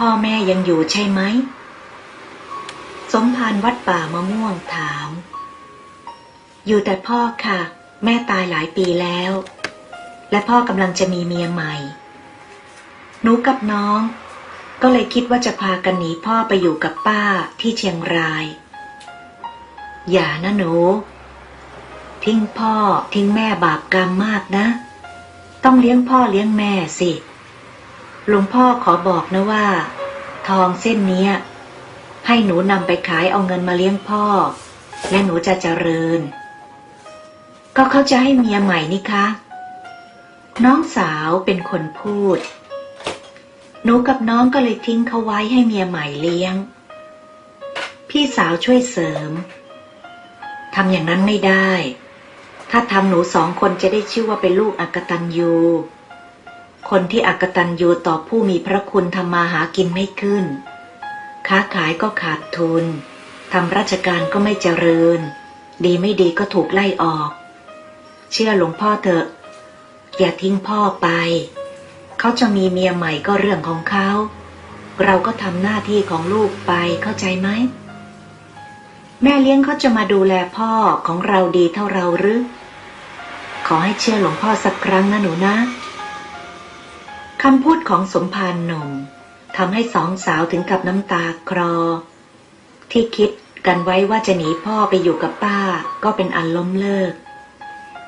พ่อแม่ยังอยู่ใช่ไหม สมภารวัดป่ามะม่วงถาม อยู่แต่พ่อค่ะ แม่ตายหลายปีแล้ว และพ่อกำลังจะมีเมียใหม่ หนูกับน้อง ก็เลยคิดว่าจะพากันหนีพ่อไปอยู่กับป้าที่เชียงราย อย่านะหนู ทิ้งพ่อทิ้งแม่บาปกรรมมากนะ ต้องเลี้ยงพ่อเลี้ยงแม่สิ หลวงพ่อขอบอกนะว่า ทองเส้นเนี้ยให้หนูนำไปขายเอาเงินมาเลี้ยงพ่อ และหนูจะเจริญ ก็เขาจะให้เมียใหม่นี่คะ น้องสาวเป็นคนพูด หนูกับน้องก็เลยทิ้งเขาไว้ให้เมียใหม่เลี้ยง พี่สาวช่วยเสริมทำอย่างนั้นไม่ได้ ถ้าทำหนูสองคนจะได้ชื่อว่าเป็นลูกอักตันยู คนที่อักตันยูต่อผู้มีพระคุณทำมาหากินไม่ขึ้น ค้าขายก็ขาดทุน ทำราชการก็ไม่เจริญ ดีไม่ดีก็ถูกไล่ออก เชื่อหลวงพ่อเถอะ อย่าทิ้งพ่อไป เขาจะมีเมียใหม่ก็เรื่องของเขา เราก็ทำหน้าที่ของลูกไปเข้าใจไหม แม่เลี้ยงเขาจะมาดูแลพ่อของเราดีเท่าเราหรือ ขอให้เชื่อหลวงพ่อสักครั้งนะหนูนะ คำพูดของสมภารหนุ่มทำให้สองสาวถึงกับน้ำตาคลอ ที่คิดกันไว้ว่าจะหนีพ่อไปอยู่กับป้าก็เป็นอันล้มเลิก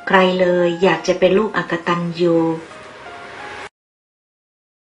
ใครเลยอยากจะเป็นลูกอักตันยู